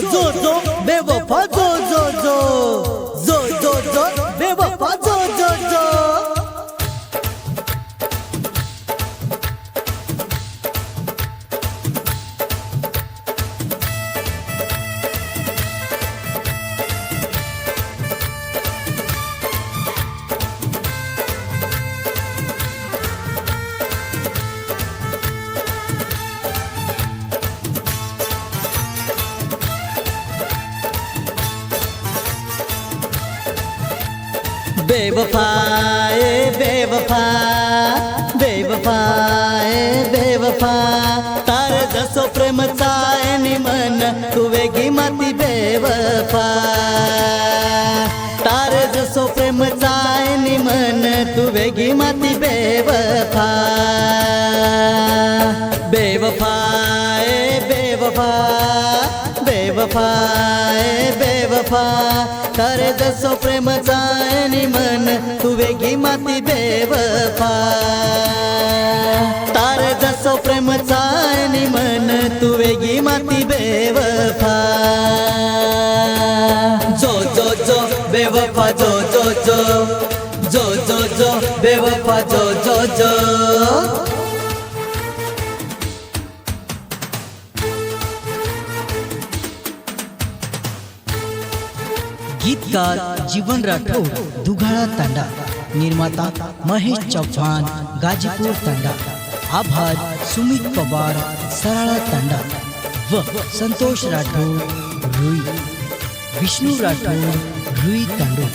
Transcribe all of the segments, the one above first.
जो जो जो बेवफा बेवफा बेवफा बेवफा तार जसो प्रेम चाय निमन तुवेगी माती बेवफा. तार जसो प्रेम चाय निमन तुवेगी माती बेवफा. बेवफा बेवफा बेवफा. बेवफा तारे जसो प्रेम जायनी मन तू वेगी माती बेवफा. तारे जसो प्रेम जायनी मन तू वेगी माती बेवफा. जो जो जो बेवफा जो जो जो. जो जो जो बेवफा जो जो जो. गीतकार जीवन राठोड दुघाळा तांडा. निर्माता महेश चव्हाण गाजीपूर तांडा. आभार सुमित पवार सराळा तांडा. व संतोष राठोड रुई. विष्णू राठोड रुई तांडू.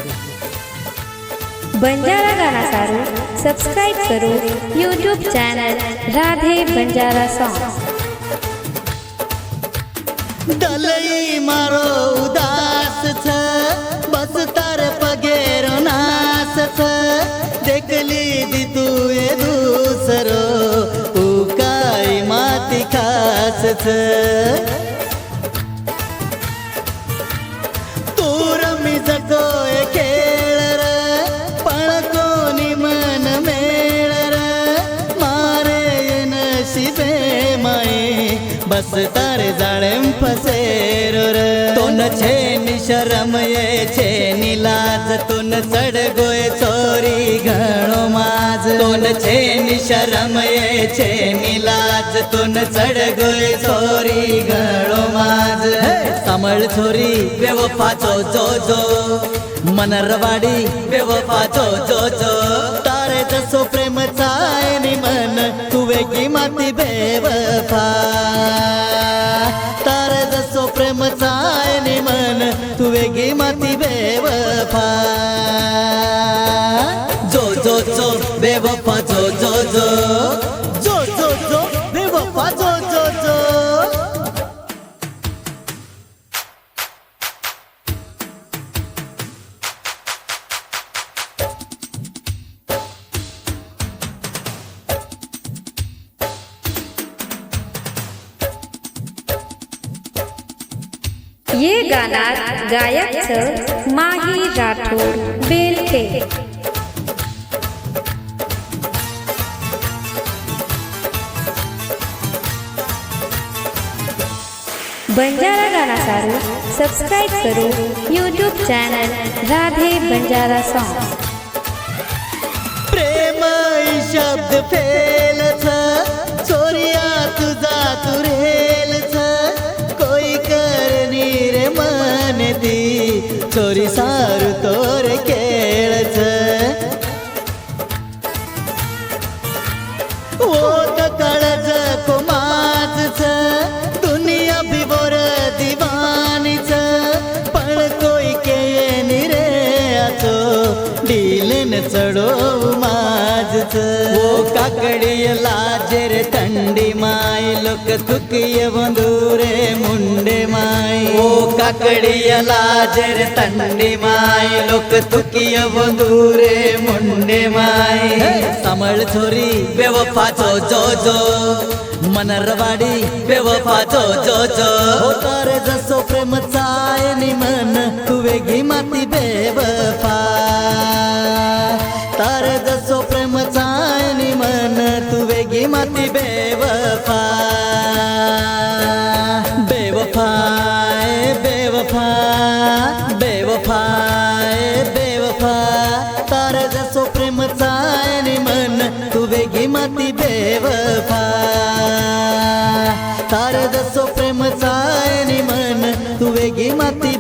बंजारा गाना सारू सब्सक्राइब करो YouTube channel Radhe Banjara song Dalai मारो उदा देखली दी तू ये दूसरो उकाई बस तारे जाळेम फसेरो र तोन छे नि शरम ये छे नि लाज. तोन चढ गोय चोरी घणो माज. तोन छे नि शरम ये छे नि लाज. तोन चढ गोय चोरी घणो माज. समळ छोरी बेवफाचो जो जो मनरवाडी बेवफाचो जो जो जसो प्रेम चाय मन तू वेगी माती बेवफा. तार जसो प्रेम चाय मन तू वेगी माती बेवफा. जो जो जो बेवफा जो जो जो. जो जो जो बेवफा जो जो ये गाणार गायकचं माही राठोड बेलके। बंजारा गाना सारू सब्सक्राइब करो YouTube channel Radhe Banjara song प्रेम शब्द पे मन दी चोरी सारू तोर खेळ छ ओ त काळज कोमाज छ दुनिया भिवोर दिवानी पण कोई के नि रे आचो. डीलन चढो माझ ओ काकडिय लाजेर थंडी माय लोक तुकिय बंधुरे मुंडे माय ओ काकडिय लाजेर थंडी माय लोक तुकिय बंधुरे मुंडे माय सांभळ छोरी बेवफाचो जो जो मनरवाडी बेवफाचो जो जो तर जसो प्रेम चाय नि मन तू वेगी माती बेवफा माती बेवफा बेवफाय बेवफा बेवफाय बेवफा तार जसो प्रेम चायनी मन तू वेगी माती बेवफा तार जसो प्रेम चायनी मन तू वेगी माती